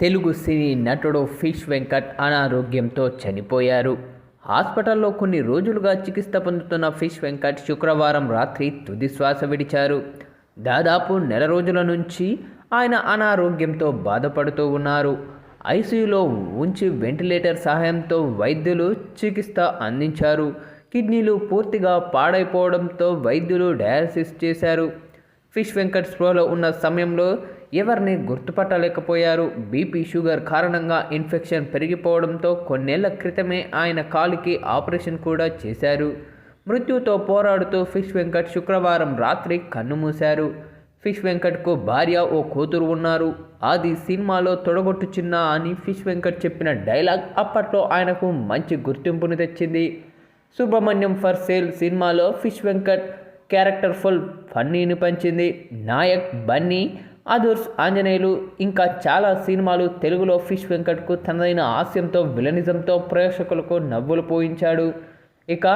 తెలుగు సినీ నటుడు ఫిష్ వెంకట్ అనారోగ్యంతో చనిపోయారు. హాస్పిటల్లో కొన్ని రోజులుగా చికిత్స పొందుతున్న ఫిష్ వెంకట్ శుక్రవారం రాత్రి తుది శ్వాస విడిచారు. దాదాపు నెల రోజుల నుంచి ఆయన అనారోగ్యంతో బాధపడుతూ ఉన్నారు. ఐసీయూలో ఉంచి వెంటిలేటర్ సహాయంతో వైద్యులు చికిత్స అందించారు. కిడ్నీలు పూర్తిగా పాడైపోవడంతో వైద్యులు డయాలసిస్ చేశారు. ఫిష్ వెంకట్ స్పృహలో ఉన్న సమయంలో ఎవరిని గుర్తుపట్టలేకపోయారు? బీపీ షుగర్ కారణంగా ఇన్ఫెక్షన్ పెరిగిపోవడంతో కొన్నేళ్ళ క్రితమే ఆయన కాలుకి ఆపరేషన్ కూడా చేశారు. మృత్యుతో పోరాడుతూ ఫిష్ వెంకట్ శుక్రవారం రాత్రి కన్నుమూశారు ఫిష్ వెంకట్కు భార్య ఓ కూతురు ఉన్నారు. అది సినిమాలో తొడగొట్టు చిన్న అని ఫిష్ వెంకట్ చెప్పిన డైలాగ్ అప్పట్లో ఆయనకు మంచి గుర్తింపును తెచ్చింది. సుబ్రహ్మణ్యం ఫర్ సేల్ సినిమాలో ఫిష్ వెంకట్ క్యారెక్టర్ ఫుల్ ఫన్నీని పంచింది. నాయక్ బన్నీ అదుర్స్ ఆంజనేయులు ఇంకా చాలా సినిమాలు తెలుగులో ఫిష్ వెంకట్కు తనదైన హాస్యంతో విలనిజంతో ప్రేక్షకులకు నవ్వులు పోయించాడు. ఇక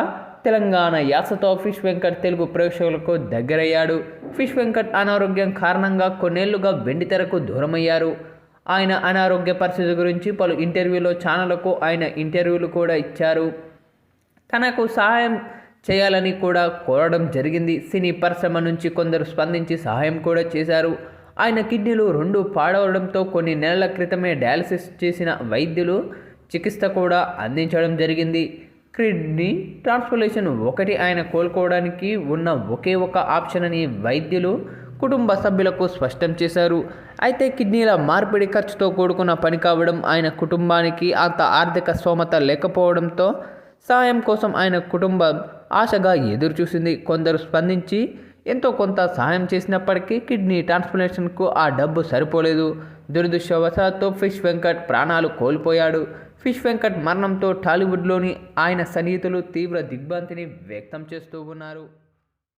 తెలంగాణ యాసతో ఫిష్ వెంకట్ తెలుగు ప్రేక్షకులకు దగ్గరయ్యాడు. ఫిష్ వెంకట్ అనారోగ్యం కారణంగా కొన్నేళ్ళుగా వెండితెరకు దూరమయ్యారు. ఆయన అనారోగ్య పరిస్థితి గురించి పలు ఇంటర్వ్యూలో ఛానళ్ళకు ఆయన ఇంటర్వ్యూలు కూడా ఇచ్చారు. తనకు సహాయం చేయాలని కూడా కోరడం జరిగింది. సినీ పరిశ్రమ నుంచి కొందరు స్పందించి సహాయం కూడా చేశారు. ఆయన కిడ్నీలు రెండు పాడవడంతో కొన్ని నెలల క్రితమే డయాలసిస్ చేసిన వైద్యులు చికిత్స కూడా అందించడం జరిగింది. కిడ్నీ ట్రాన్స్ప్లాంటేషన్ ఒకటి ఆయన కోలుకోవడానికి ఉన్న ఒకే ఒక ఆప్షన్ అని వైద్యులు కుటుంబ సభ్యులకు స్పష్టం చేశారు. అయితే కిడ్నీల మార్పిడి ఖర్చుతో కూడుకున్న పని కావడం ఆయన కుటుంబానికి అంత ఆర్థిక స్తోమత లేకపోవడంతో సాయం కోసం ఆయన కుటుంబం ఆశగా ఎదురుచూసింది. కొందరు స్పందించి ఎంతో కొంత సహాయం చేసినప్పటికీ కిడ్నీ ట్రాన్స్ప్లాంటేషన్కు ఆ డబ్బు సరిపోలేదు. దురదృష్టవశాత్తు ఫిష్ వెంకట్ ప్రాణాలు కోల్పోయాడు. ఫిష్ వెంకట్ మరణంతో టాలీవుడ్లోని ఆయన సన్నిహితులు తీవ్ర దిగ్భ్రాంతిని వ్యక్తం చేస్తూ ఉన్నారు.